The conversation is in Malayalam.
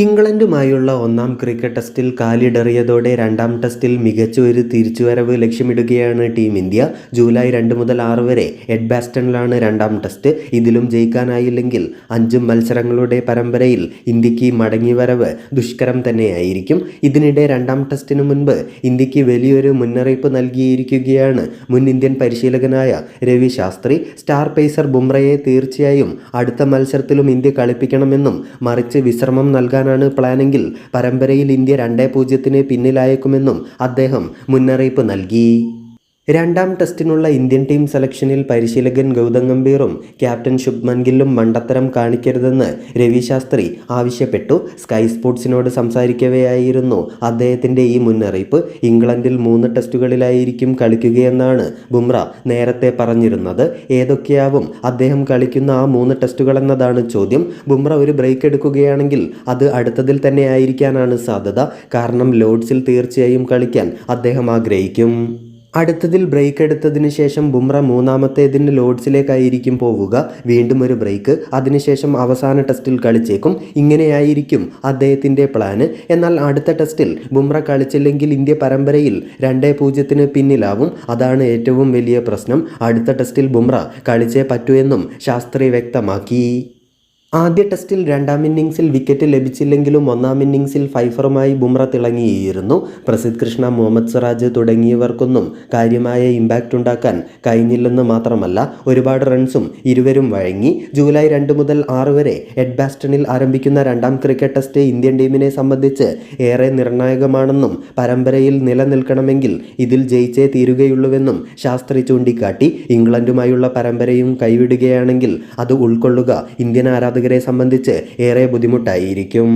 ഇംഗ്ലണ്ടുമായുള്ള ഒന്നാം ക്രിക്കറ്റ് ടെസ്റ്റിൽ കാലിടറിയതോടെ രണ്ടാം ടെസ്റ്റിൽ മികച്ച ഒരു തിരിച്ചുവരവ് ലക്ഷ്യമിടുകയാണ് ടീം ഇന്ത്യ. ജൂലൈ രണ്ട് മുതൽ ആറ് വരെ എഡ്ബാസ്റ്റണിലാണ് രണ്ടാം ടെസ്റ്റ്. ഇതിലും ജയിക്കാനായില്ലെങ്കിൽ അഞ്ച് മത്സരങ്ങളുടെ പരമ്പരയിൽ ഇന്ത്യയ്ക്ക് മടങ്ങിവരവ് ദുഷ്കരം തന്നെയായിരിക്കും. ഇതിനിടെ രണ്ടാം ടെസ്റ്റിനു മുൻപ് ഇന്ത്യയ്ക്ക് വലിയൊരു മുന്നറിയിപ്പ് നൽകിയിരിക്കുകയാണ് മുൻ ഇന്ത്യൻ പരിശീലകനായ രവി ശാസ്ത്രി. സ്റ്റാർ പേസർ ബുംറയെ തീർച്ചയായും അടുത്ത മത്സരത്തിലും ഇന്ത്യ കളിപ്പിക്കണമെന്നും മറിച്ച് വിശ്രമം നൽകാനാണ് പ്ലാനെങ്കിൽ പരമ്പരയിൽ ഇന്ത്യ രണ്ടേ പൂജ്യത്തിന് പിന്നിലായേക്കുമെന്നും അദ്ദേഹം മുന്നറിയിപ്പ് നൽകി. രണ്ടാം ടെസ്റ്റിനുള്ള ഇന്ത്യൻ ടീം സെലക്ഷനിൽ പരിശീലകൻ ഗൗതം ഗംഭീറും ക്യാപ്റ്റൻ ശുഭ്മൻ ഗില്ലും മണ്ടത്തരം കാണിക്കരുതെന്ന് രവി ശാസ്ത്രി ആവശ്യപ്പെട്ടു. സ്കൈ സ്പോർട്സിനോട് സംസാരിക്കവെയായിരുന്നു. അദ്ദേഹത്തിന്റെ ഈ മുന്നറിയിപ്പ് ഇംഗ്ലണ്ടിൽ മൂന്ന് ടെസ്റ്റുകളിലായിരിക്കും കളിക്കുകയെന്നാണ് ബുംറ നേരത്തെ പറഞ്ഞിരുന്നത്. ഏതൊക്കെയാവും അദ്ദേഹം കളിക്കുന്ന ആ മൂന്ന് ടെസ്റ്റുകളെന്നതാണ് ചോദ്യം. ബുംറ ഒരു ബ്രേക്ക് എടുക്കുകയാണെങ്കിൽ അത് അടുത്തതിൽ തന്നെ ആയിരിക്കാനാണ് സാധ്യത. കാരണം ലോഡ്സിൽ തീർച്ചയായും കളിക്കാൻ അദ്ദേഹം ആഗ്രഹിക്കും. അടുത്തതിൽ ബ്രേക്ക് എടുത്തതിന് ശേഷം ബുംറ മൂന്നാമത്തേതിന് ലോഡ്സിലേക്കായിരിക്കും പോവുക. വീണ്ടും ഒരു ബ്രേക്ക്. അതിനുശേഷം അവസാന ടെസ്റ്റിൽ കളിച്ചേക്കും. ഇങ്ങനെയായിരിക്കും അദ്ദേഹത്തിന്റെ പ്ലാന്. എന്നാൽ അടുത്ത ടെസ്റ്റിൽ ബുംറ കളിച്ചില്ലെങ്കിൽ ഇന്ത്യ പരമ്പരയിൽ രണ്ടേ പൂജ്യത്തിന് പിന്നിലാവും. അതാണ് ഏറ്റവും വലിയ പ്രശ്നം. അടുത്ത ടെസ്റ്റിൽ ബുംറ കളിച്ചേ പറ്റൂ എന്നും ശാസ്ത്രി വ്യക്തമാക്കി. ആദ്യ ടെസ്റ്റിൽ രണ്ടാം ഇന്നിംഗ്സിൽ വിക്കറ്റ് ലഭിച്ചില്ലെങ്കിലും ഒന്നാം ഇന്നിംഗ്സിൽ ഫൈഫറുമായി ബുംറ തിളങ്ങിയിരുന്നു. പ്രസിദ്ധ് കൃഷ്ണ മുഹമ്മദ് സിറാജ് തുടങ്ങിയവർക്കൊന്നും കാര്യമായ ഇമ്പാക്റ്റ് ഉണ്ടാക്കാൻ കഴിഞ്ഞില്ലെന്ന് മാത്രമല്ല ഒരുപാട് റൺസും ഇരുവരും വഴങ്ങി. ജൂലൈ രണ്ട് മുതൽ ആറ് വരെ എഡ്ബാസ്റ്റണിൽ ആരംഭിക്കുന്ന രണ്ടാം ക്രിക്കറ്റ് ടെസ്റ്റ് ഇന്ത്യൻ ടീമിനെ സംബന്ധിച്ച് ഏറെ നിർണായകമാണെന്നും പരമ്പരയിൽ നിലനിൽക്കണമെങ്കിൽ ഇതിൽ ജയിച്ചേ തീരുകയുള്ളൂവെന്നും ശാസ്ത്രി ചൂണ്ടിക്കാട്ടി. ഇംഗ്ലണ്ടുമായുള്ള പരമ്പരയും കൈവിടുകയാണെങ്കിൽ അത് ഉൾക്കൊള്ളുക ഇന്ത്യൻ ആരാധകരെ സംബന്ധിച്ച് ഏറെ ബുദ്ധിമുട്ടായിരിക്കും.